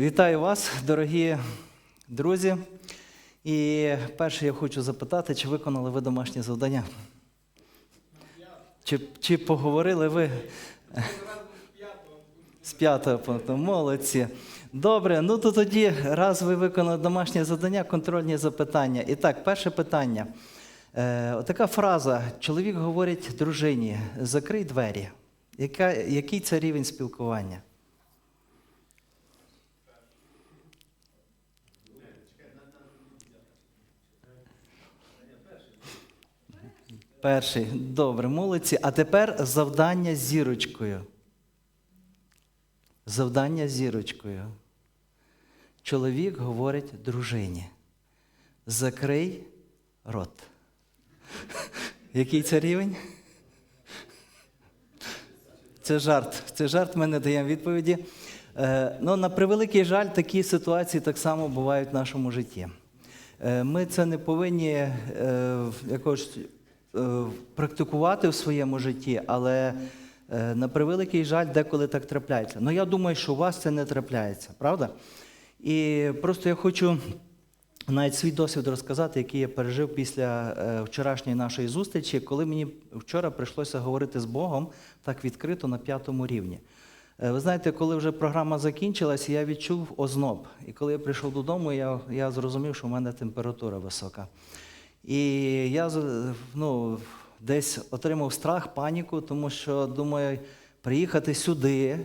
Вітаю вас, дорогі друзі. І перше я хочу запитати, чи виконали ви домашнє завдання? Чи, чи поговорили ви з п'ятого пункту? Молодці. Добре, ну то тоді, раз ви виконали домашнє завдання, контрольні запитання. І так, перше питання. Е, отака фраза: чоловік говорить дружині: закрий двері. Яка, який це рівень спілкування? Перший. Добре, молодці. А тепер завдання зірочкою. Завдання зірочкою. Чоловік говорить дружині. Закрий рот. Який це рівень? Це жарт. Це жарт, ми не даємо відповіді. Е, ну, на превеликий жаль, такі ситуації так само бувають в нашому житті. Е, ми це не повинні е, якось практикувати в своєму житті, але е, на превеликий жаль, деколи так трапляється. Ну я думаю, що у вас це не трапляється, правда? І просто я хочу навіть свій досвід розказати, який я пережив після е, вчорашньої нашої зустрічі, коли мені вчора прийшлося говорити з Богом так відкрито на п'ятому рівні. Е, Ви знаєте, коли вже програма закінчилася, я відчув озноб. І коли я прийшов додому, я, я зрозумів, що в мене температура висока. І я ну, десь отримав страх, паніку, тому що думаю, приїхати сюди,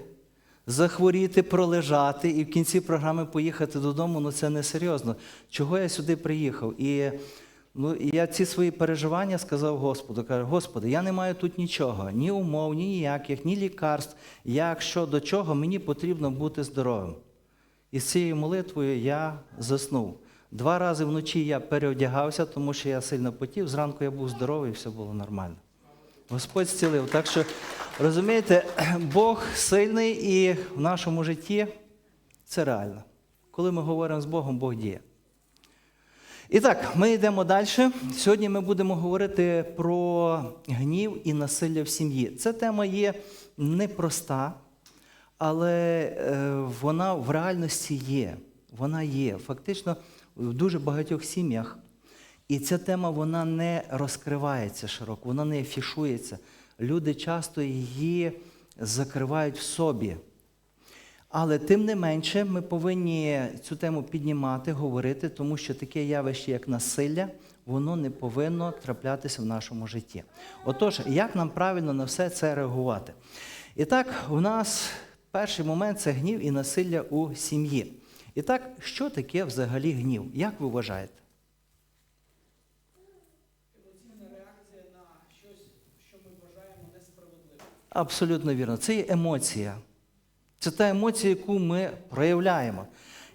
захворіти, пролежати і в кінці програми поїхати додому, ну це серйозно. Чого я сюди приїхав? І ну, і я ці свої переживання сказав Господу. Кажу, Господи, я не маю тут нічого, ні умов, ні ніяких, ні лікарств. Як що до чого мені потрібно бути здоровим. І з цією молитвою я заснув. Два рази вночі я переодягався, тому що я сильно потів. Зранку я був здоровий, все було нормально. Господь зцілив. Так що, розумієте, Бог сильний і в нашому житті це реально. Коли ми говоримо з Богом, Бог діє. І так, ми йдемо далі. Сьогодні ми будемо говорити про гнів і насилля в сім'ї. Ця тема є непроста, але е, вона в реальності є. Вона є. Фактично в дуже багатьох сім'ях. І ця тема вона не розкривається широко, вона не афішується. Люди часто її закривають в собі. Але тим не менше, ми повинні цю тему піднімати, говорити, тому що таке явище, як насилля, воно не повинно траплятися в нашому житті. Отож, як нам правильно на все це реагувати? І так, у нас перший момент це гнів і насилля у сім'ї. І так, що таке взагалі гнів? Як ви вважаєте? Емоційна реакція на щось, що ми вважаємо несправедливим. Абсолютно вірно. Це є емоція. Це та емоція, яку ми проявляємо.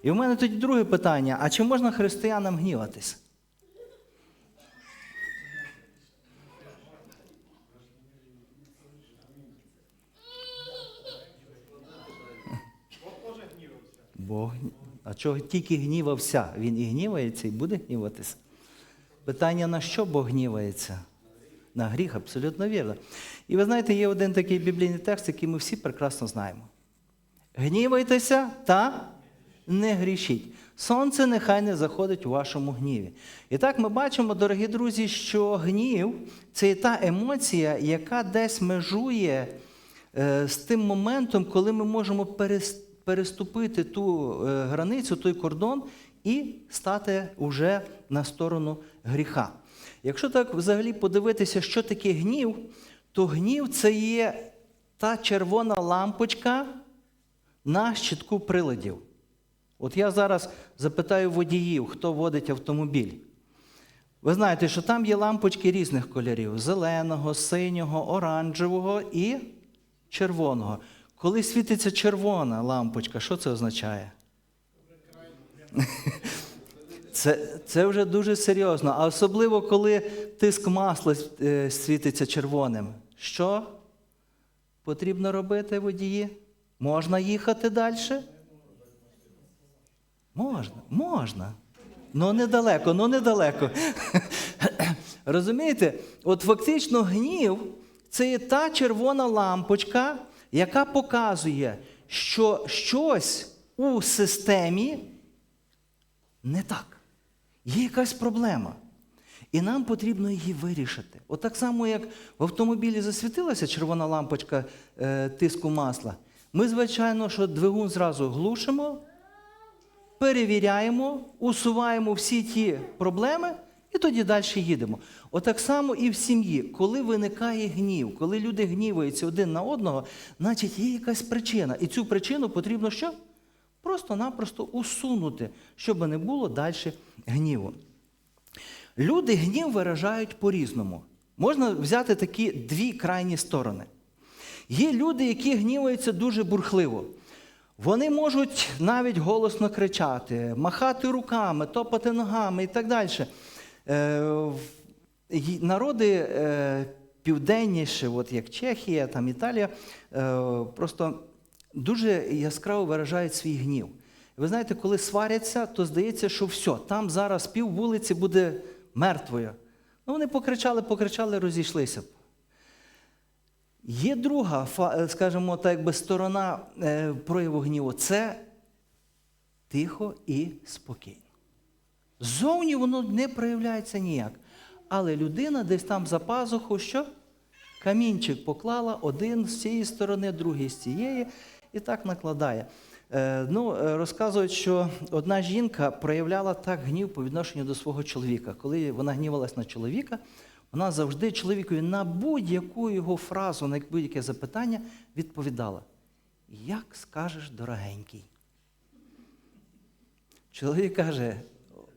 І в мене тоді друге питання: а чи можна християнам гніватись? Бог. А чого тільки гнівався? Він і гнівається, і буде гніватись. Питання, на що Бог гнівається? На гріх, абсолютно вірно. І ви знаєте, є один такий біблійний текст, який ми всі прекрасно знаємо. Гнівайтеся та не грішіть. Сонце нехай не заходить у вашому гніві. І так ми бачимо, дорогі друзі, що гнів це є та емоція, яка десь межує е, з тим моментом, коли ми можемо перес- переступити ту е, границю, той кордон і стати уже на сторону гріха. Якщо так взагалі подивитися, що таке гнів, то гнів це є та червона лампочка на щитку приладів. От я зараз запитаю водіїв, хто водить автомобіль. Ви знаєте, що там є лампочки різних кольорів: зеленого, синього, оранжевого і червоного. Коли світиться червона лампочка, що це означає? Це, це вже дуже серйозно. А особливо, коли тиск масла е, світиться червоним. Що потрібно робити водії? Можна їхати далі? Можна, можна. Ну недалеко, ну недалеко. Розумієте? От фактично гнів це є та червона лампочка, яка показує, що щось у системі не так. Є якась проблема. І нам потрібно її вирішити. От так само, як в автомобілі засвітилася червона лампочка е, тиску масла, ми, звичайно, що двигун зразу глушимо, перевіряємо, усуваємо всі ті проблеми і тоді далі їдемо. Отак само і в сім'ї, коли виникає гнів, коли люди гніваються один на одного, значить є якась причина. І цю причину потрібно що? Просто-напросто усунути, щоб не було далі гніву. Люди гнів виражають по-різному. Можна взяти такі дві крайні сторони. Є люди, які гніваються дуже бурхливо. Вони можуть навіть голосно кричати, махати руками, топати ногами і так далі. Народи е, південніші, от як Чехія, там Італія, е, просто дуже яскраво виражають свій гнів. Ви знаєте, коли сваряться, то здається, що все, там зараз пів вулиці буде мертвою. Ну, вони покричали, покричали, розійшлися. Є друга, е, скажімо, так якби сторона прояву гніву це тихо і спокійно. Зовні воно не проявляється ніяк. Але людина десь там за пазуху, що? Камінчик поклала один з цієї сторони, другий з цієї, і так накладає. Е, ну, е, розказують, що одна жінка проявляла так гнів по відношенню до свого чоловіка. Коли вона гнівалась на чоловіка, вона завжди чоловікові на будь-яку його фразу, на будь-яке запитання відповідала: Як скажеш, дорогенький? Чоловік каже: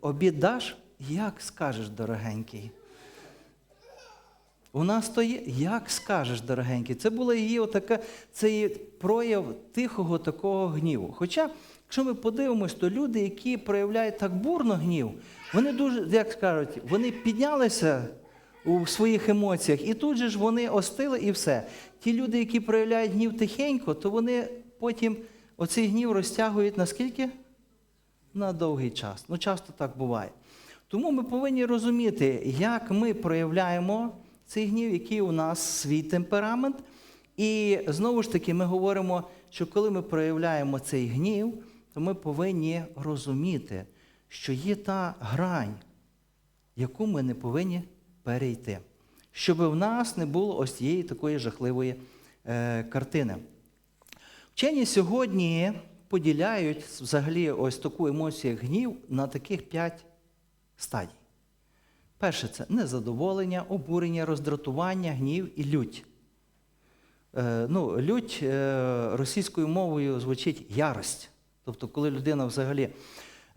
обід даш, як скажеш, дорогенький. То є, як скажеш, дорогенький. Це була її отака, це її прояв тихого такого гніву. Хоча, якщо ми подивимось, то люди, які проявляють так бурно гнів, вони дуже, як скажуть, вони піднялися у своїх емоціях, і тут же ж вони остили і все. Ті люди, які проявляють гнів тихенько, то вони потім оцей гнів розтягують наскільки? на довгий час. Ну, часто так буває. Тому ми повинні розуміти, як ми проявляємо цей гнів, який у нас свій темперамент. І знову ж таки, ми говоримо, що коли ми проявляємо цей гнів, то ми повинні розуміти, що є та грань, яку ми не повинні перейти, щоб в нас не було ось цієї такої жахливої е, картини. Вчені сьогодні поділяють взагалі ось таку емоцію, гнів, на таких п'ять стадій. Перше це незадоволення, обурення, роздратування, гнів і лють. Е, ну, лють е, російською мовою звучить ярость. Тобто, коли людина взагалі.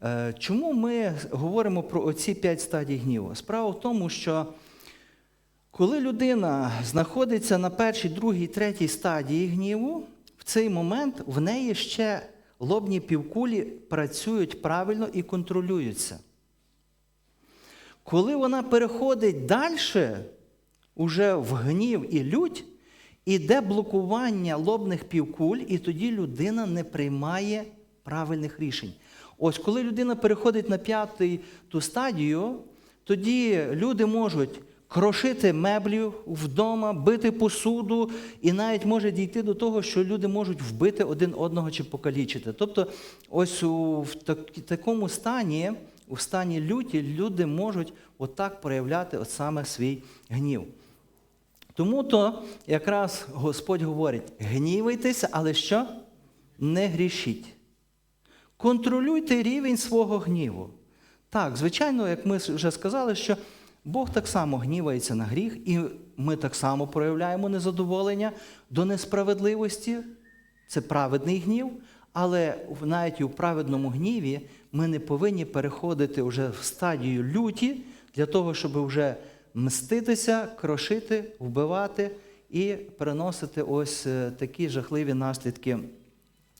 Е, чому ми говоримо про оці п'ять стадій гніву? Справа в тому, що коли людина знаходиться на першій, другій, третій стадії гніву, в цей момент в неї ще лобні півкулі працюють правильно і контролюються. Коли вона переходить далі, уже в гнів і лють, іде блокування лобних півкуль, і тоді людина не приймає правильних рішень. Ось коли людина переходить на п'яту ту стадію, тоді люди можуть крошити меблі вдома, бити посуду, і навіть може дійти до того, що люди можуть вбити один одного чи покалічити. Тобто, ось у в так- такому стані, у стані люті, люди можуть отак проявляти от саме свій гнів. Тому то якраз Господь говорить: гнівайтеся, але що? Не грішіть. Контролюйте рівень свого гніву. Так, звичайно, як ми вже сказали, що Бог так само гнівається на гріх, і ми так само проявляємо незадоволення до несправедливості. Це праведний гнів, але навіть у праведному гніві ми не повинні переходити вже в стадію люті для того, щоб вже мститися, крошити, вбивати і переносити ось е, такі жахливі наслідки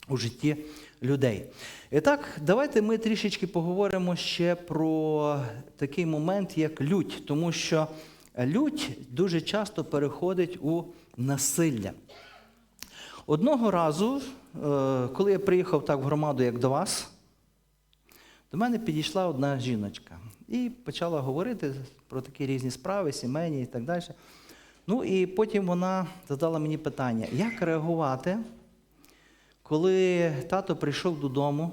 у житті людей. І так, давайте ми трішечки поговоримо ще про такий момент, як лють, тому що лють дуже часто переходить у насилля. Одного разу, коли я приїхав так в громаду, як до вас, до мене підійшла одна жіночка і почала говорити про такі різні справи, сімейні і так далі. Ну і потім вона задала мені питання, як реагувати, коли тато прийшов додому,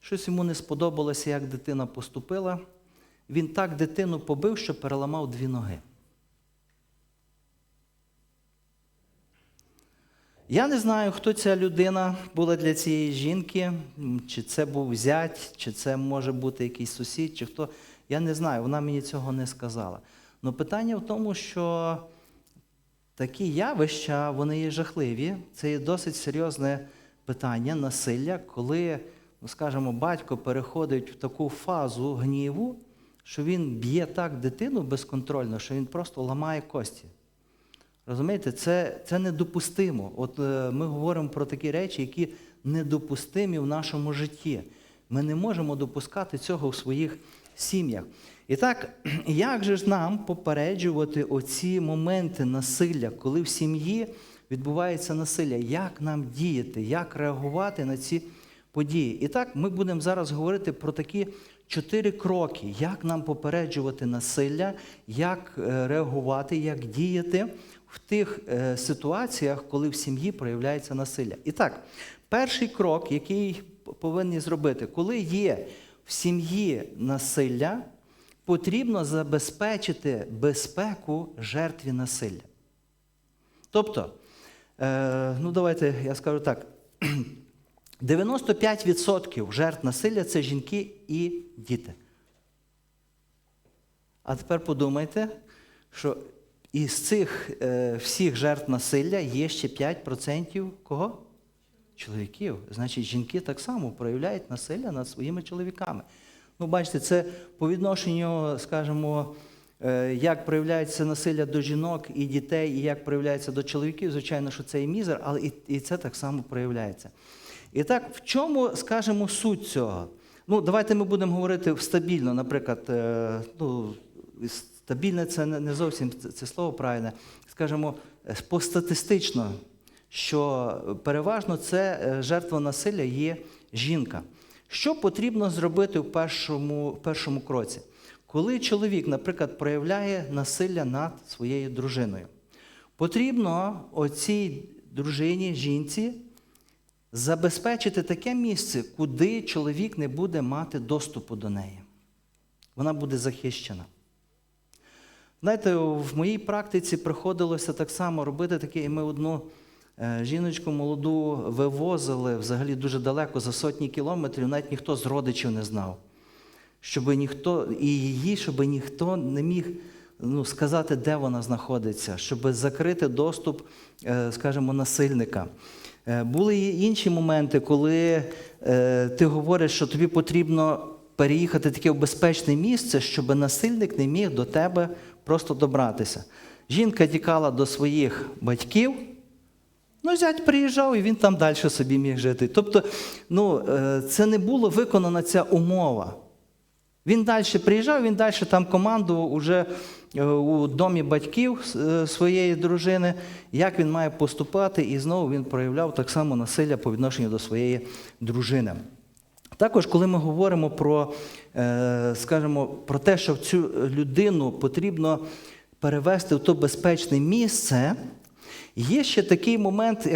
щось йому не сподобалося, як дитина поступила. Він так дитину побив, що переламав дві ноги. Я не знаю, хто ця людина була для цієї жінки, чи це був зять, чи це може бути якийсь сусід, чи хто. Я не знаю, вона мені цього не сказала. Але питання в тому, що такі явища, вони є жахливі. Це є досить серйозне питання насилля, коли, ну, скажімо, батько переходить в таку фазу гніву, що він б'є так дитину безконтрольно, що він просто ламає кості. Розумієте, це, це недопустимо. От е, ми говоримо про такі речі, які недопустимі в нашому житті. Ми не можемо допускати цього в своїх сім'ях. І так, як же ж нам попереджувати оці моменти насилля, коли в сім'ї відбувається насилля? Як нам діяти, як реагувати на ці події? І так, ми будемо зараз говорити про такі чотири кроки, як нам попереджувати насилля, як е, реагувати, як діяти в тих е, ситуаціях, коли в сім'ї проявляється насилля. І так, перший крок, який повинні зробити, коли є в сім'ї насилля, потрібно забезпечити безпеку жертві насилля. Тобто, е, ну давайте я скажу так: 95% жертв насилля це жінки і діти. А тепер подумайте, що із цих е, всіх жертв насилля є ще 5% кого? Чоловіків. Значить, жінки так само проявляють насилля над своїми чоловіками. Ну, бачите, це по відношенню, скажімо, е, як проявляється насилля до жінок і дітей, і як проявляється до чоловіків, звичайно, що це і мізер, але і, і це так само проявляється. І так, в чому, скажімо, суть цього? Ну, давайте ми будемо говорити стабільно, наприклад, е, ну, стабільне це не зовсім це, це слово правильне. Скажімо, е, постатистично, що переважно це е, жертва насилля є жінка. Що потрібно зробити в першому, в першому кроці? Коли чоловік, наприклад, проявляє насилля над своєю дружиною, потрібно оцій дружині, жінці, забезпечити таке місце, куди чоловік не буде мати доступу до неї. Вона буде захищена. Знаєте, в моїй практиці приходилося так само робити таке, і ми одну е, жіночку молоду вивозили взагалі дуже далеко за сотні кілометрів, навіть ніхто з родичів не знав. Щоб ніхто, і її, щоб ніхто не міг ну, сказати, де вона знаходиться, щоб закрити доступ, е, скажімо, насильника. Е, Були і інші моменти, коли ти говориш, що тобі потрібно переїхати таке в безпечне місце, щоб насильник не міг до тебе просто добратися. Жінка тікала до своїх батьків, ну, зять приїжджав і він там далі собі міг жити. Тобто, ну, е, це не було виконана ця умова. Він далі приїжджав, він далі там командував уже е, у домі батьків е, своєї дружини, як він має поступати, і знову він проявляв так само насилля по відношенню до своєї дружини. Також, коли ми говоримо про, е, скажімо, про те, що цю людину потрібно перевести в то безпечне місце, є ще такий момент,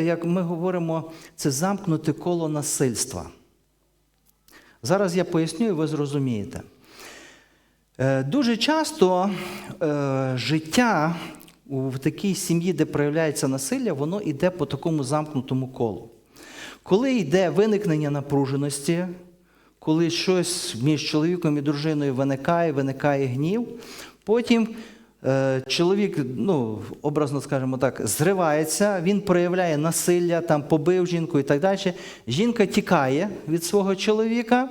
як ми говоримо, це замкнути коло насильства. Зараз я поясню, і ви зрозумієте. Е, Дуже часто е, життя в такій сім'ї, де проявляється насилля, воно йде по такому замкнутому колу. Коли йде виникнення напруженості, коли щось між чоловіком і дружиною виникає, виникає гнів, потім е, чоловік, ну, образно скажімо так, зривається, він проявляє насилля, там, побив жінку і так далі. Жінка тікає від свого чоловіка.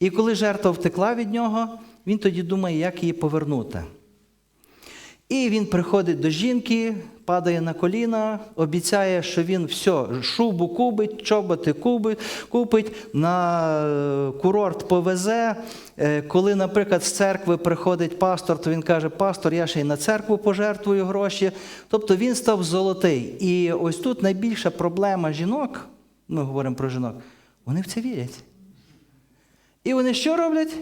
І коли жертва втекла від нього, він тоді думає, як її повернути. І він приходить до жінки, падає на коліна, обіцяє, що він все, шубу купить, чоботи купить, на е, курорт повезе. Е, Коли, наприклад, з церкви приходить пастор, то він каже, пастор, я ще й на церкву пожертвую гроші. Тобто він став золотий. І ось тут найбільша проблема жінок, ми говоримо про жінок, вони в це вірять. І вони що роблять?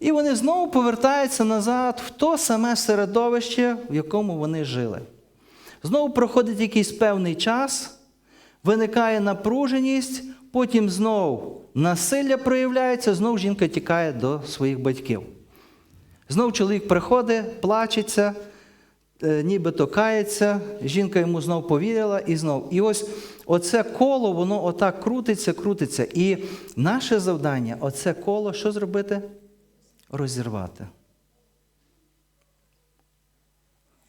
І вони знову повертаються назад в то саме середовище, в якому вони жили. Знову проходить якийсь певний час, виникає напруженість, потім знову насилля проявляється, знову жінка тікає до своїх батьків. Знов чоловік приходить, плачеться, е, нібито кається, жінка йому знов повірила і знов. І ось оце коло, воно отак крутиться, крутиться. І наше завдання оце коло що зробити? Розірвати.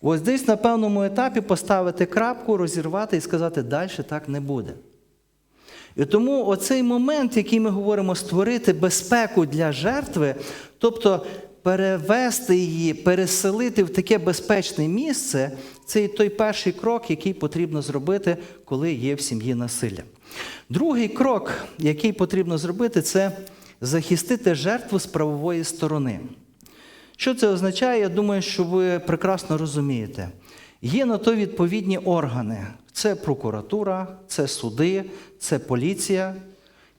Ось десь на певному етапі поставити крапку, розірвати і сказати, далі так не буде. І тому оцей момент, який ми говоримо, створити безпеку для жертви, тобто перевести її, переселити в таке безпечне місце, це і той перший крок, який потрібно зробити, коли є в сім'ї насилля. Другий крок, який потрібно зробити, це захистити жертву з правової сторони. Що це означає? Я думаю, що ви прекрасно розумієте. Є на то відповідні органи: це прокуратура, це суди, це поліція.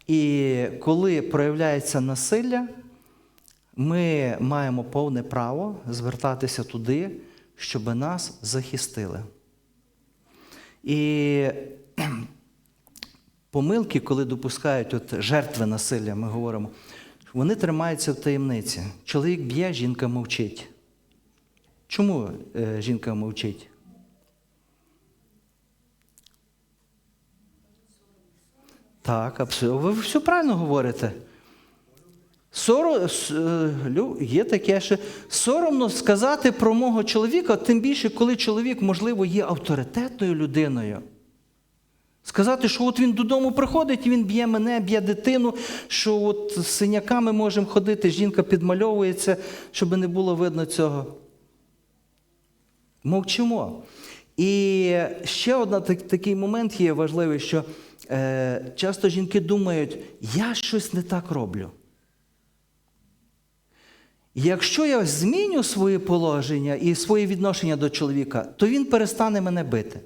І коли проявляється насилля, ми маємо повне право звертатися туди, щоб нас захистили. І помилки, коли допускають от жертви насилля, ми говоримо, вони тримаються в таємниці. Чоловік б'є, жінка мовчить. Чому е, жінка мовчить? Так, абсолютно. Ви все правильно говорите. Соро, с- е, є таке, що соромно сказати про мого чоловіка, тим більше, коли чоловік, можливо, є авторитетною людиною. Сказати, що от він додому приходить, він б'є мене, б'є дитину, що от з синяками можемо ходити, жінка підмальовується, щоб не було видно цього. Мовчимо. І ще один такий момент є важливий, що е, часто жінки думають, я щось не так роблю. Якщо я зміню своє положення і своє відношення до чоловіка, то він перестане мене бити.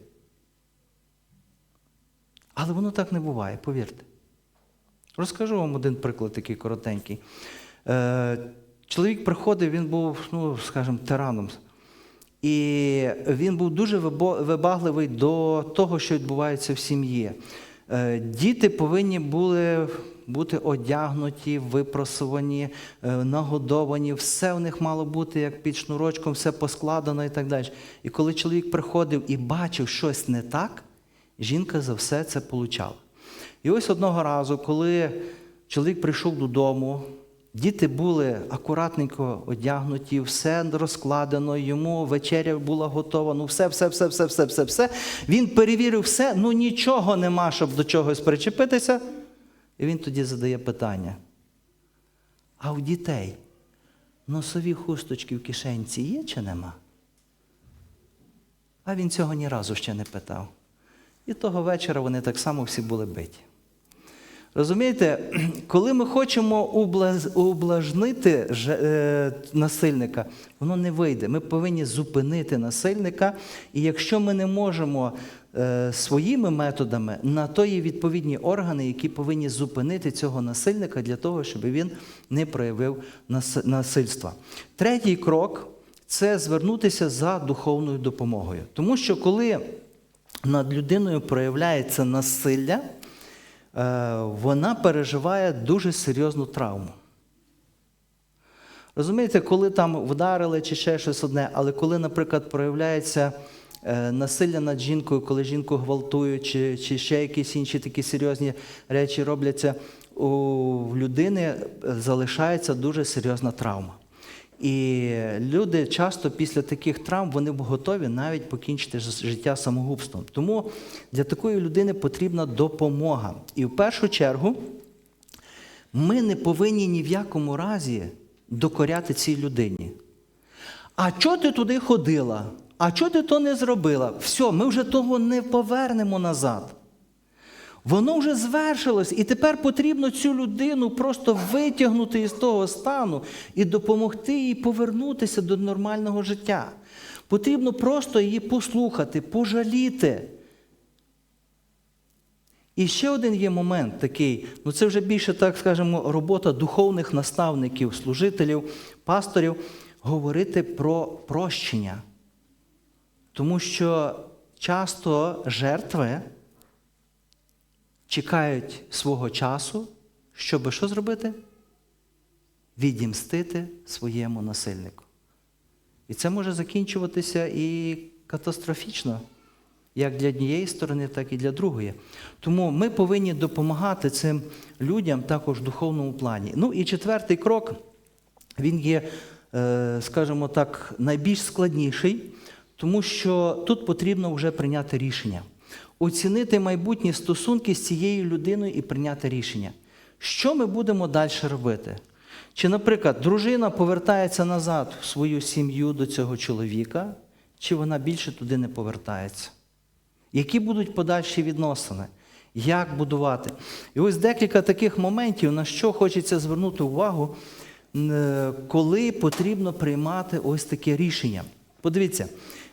Але воно так не буває, повірте. Розкажу вам один приклад такий коротенький. Е, чоловік приходив, він був, ну, скажімо, тираном. І він був дуже вибагливий до того, що відбувається в сім'ї. Е, Діти повинні були бути одягнуті, випросувані, е, нагодовані, все в них мало бути як під шнурочком, все поскладено і так далі. І коли чоловік приходив і бачив щось не так, жінка за все це получала. І ось одного разу, коли чоловік прийшов додому, діти були акуратненько одягнуті, все розкладено, йому вечеря була готова, ну все, все, все, все, все, все, все. Він перевірив все, ну нічого нема, щоб до чогось причепитися. І він тоді задає питання. А у дітей носові хусточки в кишенці є чи нема? А він цього ні разу ще не питав. І того вечора вони так само всі були биті. Розумієте, коли ми хочемо ублажнити е, насильника, воно не вийде. Ми повинні зупинити насильника. І якщо ми не можемо е, своїми методами, на то є відповідні органи, які повинні зупинити цього насильника для того, щоб він не проявив насильства. Третій крок це звернутися за духовною допомогою. Тому що коли над людиною проявляється насилля, е, вона переживає дуже серйозну травму. Розумієте, коли там вдарили чи ще щось одне, але коли, наприклад, проявляється е, насилля над жінкою, коли жінку гвалтують, чи, чи ще якісь інші такі серйозні речі робляться, у людини залишається дуже серйозна травма. І люди часто після таких травм вони готові навіть покінчити життя самогубством. Тому для такої людини потрібна допомога. І в першу чергу ми не повинні ні в якому разі докоряти цій людині. А чого ти туди ходила? А чого ти то не зробила? Все, ми вже того не повернемо назад. Воно вже звершилось, і тепер потрібно цю людину просто витягнути із того стану і допомогти їй повернутися до нормального життя. Потрібно просто її послухати, пожаліти. І ще один є момент такий, ну це вже більше, так скажемо, робота духовних наставників, служителів, пасторів, говорити про прощення. Тому що часто жертви чекають свого часу, щоб що зробити? Відімстити своєму насильнику. І це може закінчуватися і катастрофічно, як для однієї сторони, так і для другої. Тому ми повинні допомагати цим людям також в духовному плані. Ну і четвертий крок, він є, е, скажімо так, найбільш складніший, тому що тут потрібно вже прийняти рішення, оцінити майбутні стосунки з цією людиною і прийняти рішення. Що ми будемо далі робити? Чи, наприклад, дружина повертається назад в свою сім'ю до цього чоловіка, чи вона більше туди не повертається? Які будуть подальші відносини? Як будувати? І ось декілька таких моментів, на що хочеться звернути увагу, е, коли потрібно приймати ось таке рішення. Подивіться,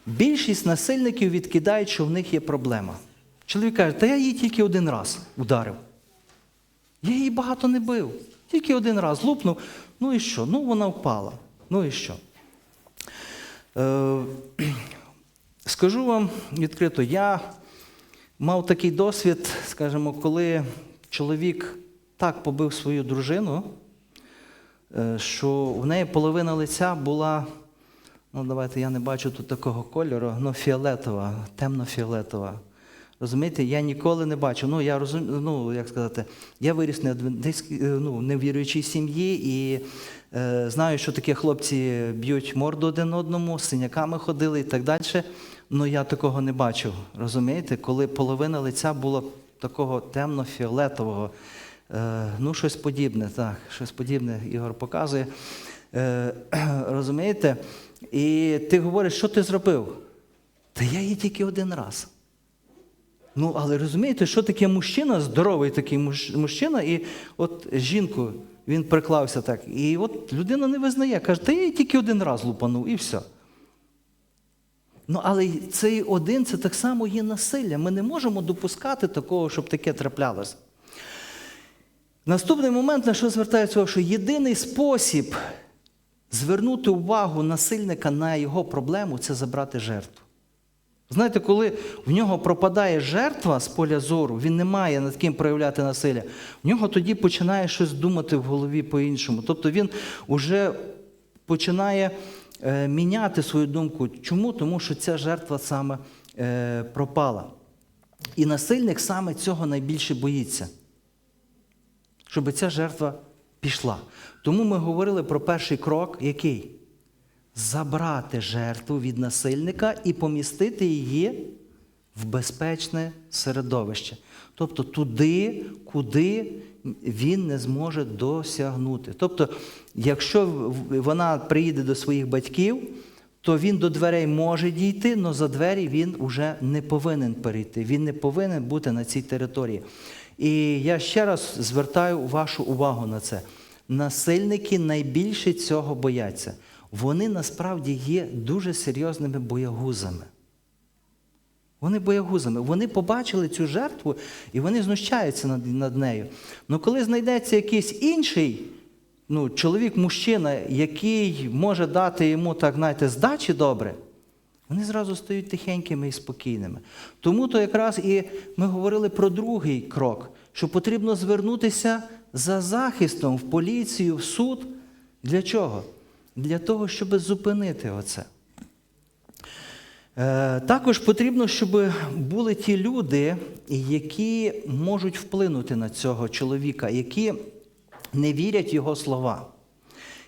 більшість насильників відкидають, що в них є проблема. Чоловік каже, та я її тільки один раз ударив. Я її багато не бив. Тільки один раз лупнув. Ну і що? Ну вона впала. Ну і що? Е, скажу вам відкрито, я мав такий досвід, скажімо, коли чоловік так побив свою дружину, е, що в неї половина лиця була, ну давайте я не бачу тут такого кольору, ну фіолетова, темно-фіолетова. Розумієте, я ніколи не бачив. Ну, я розум... ну, як сказати, я виріс не десь ну, не сім'ї і е, знаю, що такі хлопці б'ють морду один одному, з синяками ходили і так далі. Ну я такого не бачив. Розумієте, коли половина лиця була такого темно-фіолетового. Е, ну, щось подібне, так, щось подібне Ігор показує. Е, розумієте? І ти говориш, що ти зробив? Та я її тільки один раз. Ну, але розумієте, що таке мужчина, здоровий такий мужчина, і от жінку він приклався так. І от людина не визнає, каже, та я її тільки один раз лупанув, і все. Ну, але цей один це так само є насилля. Ми не можемо допускати такого, щоб таке траплялося. Наступний момент, на що звертається, увагу, що єдиний спосіб звернути увагу насильника на його проблему це забрати жертву. Знаєте, коли в нього пропадає жертва з поля зору, він не має над ким проявляти насилля, в нього тоді починає щось думати в голові по-іншому. Тобто він вже починає е, міняти свою думку. Чому? Тому що ця жертва саме е, пропала. І насильник саме цього найбільше боїться, щоб ця жертва пішла. Тому ми говорили про перший крок, який? Забрати жертву від насильника і помістити її в безпечне середовище. Тобто туди, куди він не зможе досягнути. Тобто, якщо вона приїде до своїх батьків, то він до дверей може дійти, але за двері він вже не повинен перейти. Він не повинен бути на цій території. І я ще раз звертаю вашу увагу на це. Насильники найбільше цього бояться. Вони насправді є дуже серйозними боягузами. Вони боягузами. Вони побачили цю жертву і вони знущаються над, над нею. Ну коли знайдеться якийсь інший ну, чоловік-мужчина, який може дати йому так, знаєте, здачі добре, вони зразу стають тихенькими і спокійними. Тому то якраз і ми говорили про другий крок, що потрібно звернутися за захистом в поліцію, в суд. Для чого? Для того, щоб зупинити оце. Е, Також потрібно, щоб були ті люди, які можуть вплинути на цього чоловіка, які не вірять його слова.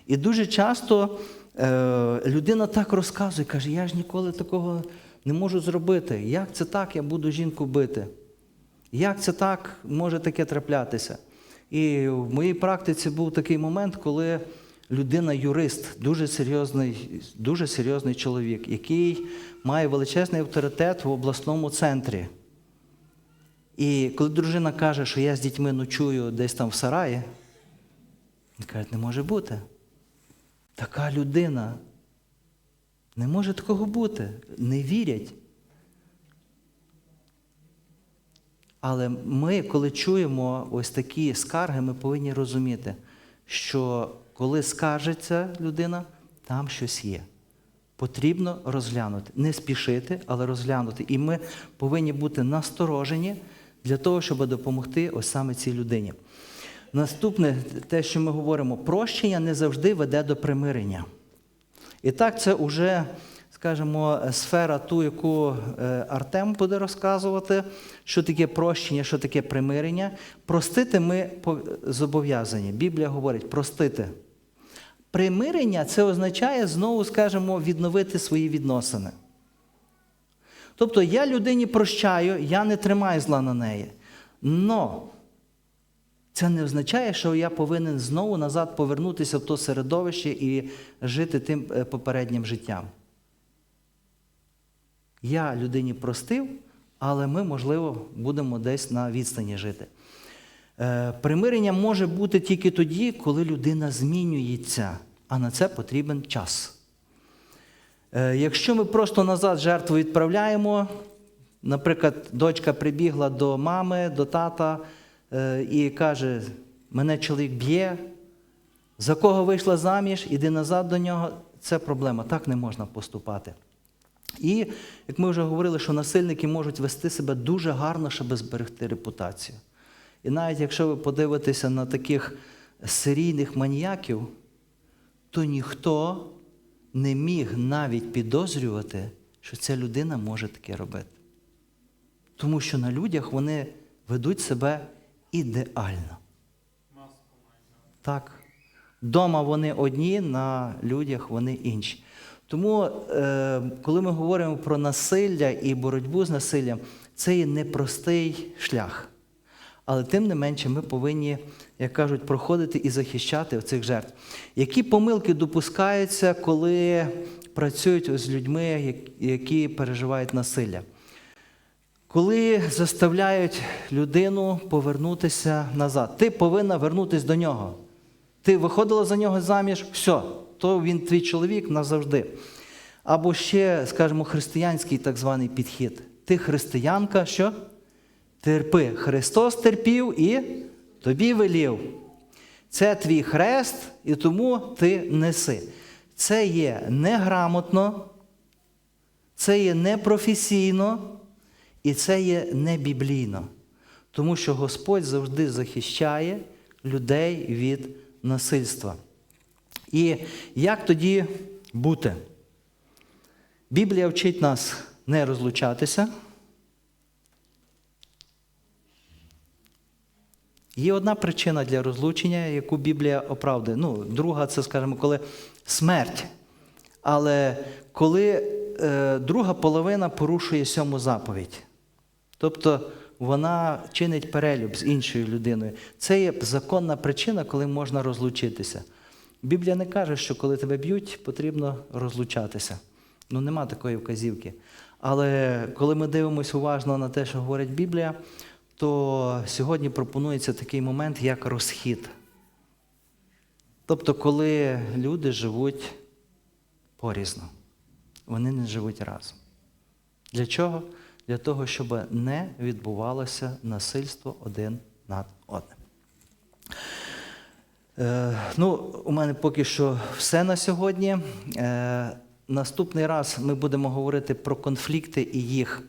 І дуже часто е, людина так розказує, каже, я ж ніколи такого не можу зробити. Як це так, я буду жінку бити? Як це так може таке траплятися? І в моїй практиці був такий момент, коли людина-юрист, дуже серйозний, дуже серйозний чоловік, який має величезний авторитет в обласному центрі. І коли дружина каже, що я з дітьми ночую десь там в сараї, він каже, не може бути. Така людина. Не може такого бути. Не вірять. Але ми, коли чуємо ось такі скарги, ми повинні розуміти, що коли скаржиться людина, там щось є. потрібно розглянути. Не спішити, але розглянути. І ми повинні бути насторожені для того, щоб допомогти ось саме цій людині. Наступне, те, що ми говоримо, прощення не завжди веде до примирення. І так, це вже, скажімо, сфера ту, яку е, Артем буде розказувати, що таке прощення, що таке примирення. Простити ми зобов'язані. Біблія говорить простити. Примирення це означає знову, скажімо, відновити свої відносини. Тобто я людині прощаю, я не тримаю зла на неї. Но це не означає, що я повинен знову назад повернутися в то середовище і жити тим е, попереднім життям. Я людині простив, але ми, можливо, будемо десь на відстані жити. Е, Примирення може бути тільки тоді, коли людина змінюється, а на це потрібен час. Е, Якщо ми просто назад жертву відправляємо, наприклад, дочка прибігла до мами, до тата е, і каже: мене чоловік б'є, за кого вийшла заміж, іди назад до нього. Це проблема, так не можна поступати. І, як ми вже говорили, що насильники можуть вести себе дуже гарно, щоб зберегти репутацію. І навіть якщо ви подивитеся на таких серійних маніяків, то ніхто не міг навіть підозрювати, що ця людина може таке робити. Тому що на людях вони ведуть себе ідеально. Так. Дома вони одні, на людях вони інші. Тому, е, коли ми говоримо про насилля і боротьбу з насиллям, це є непростий шлях. Але тим не менше ми повинні, як кажуть, проходити і захищати цих жертв. Які помилки допускаються, коли працюють з людьми, які переживають насилля? Коли заставляють людину повернутися назад, ти повинна вернутися до нього. Ти виходила за нього заміж, все, то він твій чоловік назавжди. Або ще, скажімо, християнський так званий підхід. Ти християнка, що? Терпи. Христос терпів і тобі велів. Це твій хрест, і тому ти неси. Це є неграмотно, це є непрофесійно і це є не біблійно. Тому що Господь завжди захищає людей від насильства. І як тоді бути? Біблія вчить нас не розлучатися. Є одна причина для розлучення, яку Біблія оправдує. Ну, друга, це, скажімо, коли смерть. Але коли е, друга половина порушує сьому заповідь, тобто вона чинить перелюб з іншою людиною, це є законна причина, коли можна розлучитися. Біблія не каже, що коли тебе б'ють, потрібно розлучатися. Ну, нема такої вказівки. Але коли ми дивимося уважно на те, що говорить Біблія, то сьогодні пропонується такий момент, як розхід. Тобто, коли люди живуть порізно, вони не живуть разом. Для чого? Для того, щоб не відбувалося насильство один над одним. Е, ну, у мене поки що все на сьогодні. Е, наступний раз ми будемо говорити про конфлікти і їх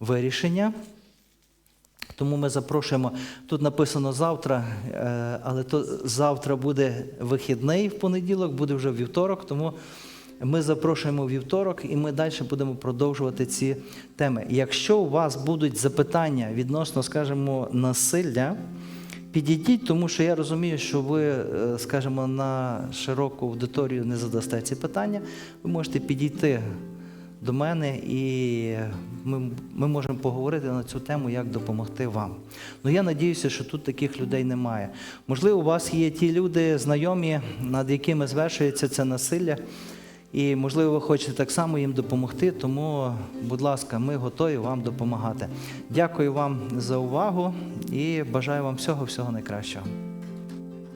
вирішення. Тому ми запрошуємо. Тут написано завтра, е, але то завтра буде вихідний в понеділок, буде вже вівторок. Тому ми запрошуємо вівторок і ми далі будемо продовжувати ці теми. Якщо у вас будуть запитання відносно, скажімо, насилля, підійдіть, тому що я розумію, що ви, е, скажімо, на широку аудиторію не задасте ці питання. Ви можете підійти до мене, і ми, ми можемо поговорити на цю тему, як допомогти вам. Ну я надіюся, що тут таких людей немає. Можливо, у вас є ті люди, знайомі, над якими звершується це насилля. І, можливо, ви хочете так само їм допомогти, тому, будь ласка, ми готові вам допомагати. Дякую вам за увагу і бажаю вам всього-всього найкращого.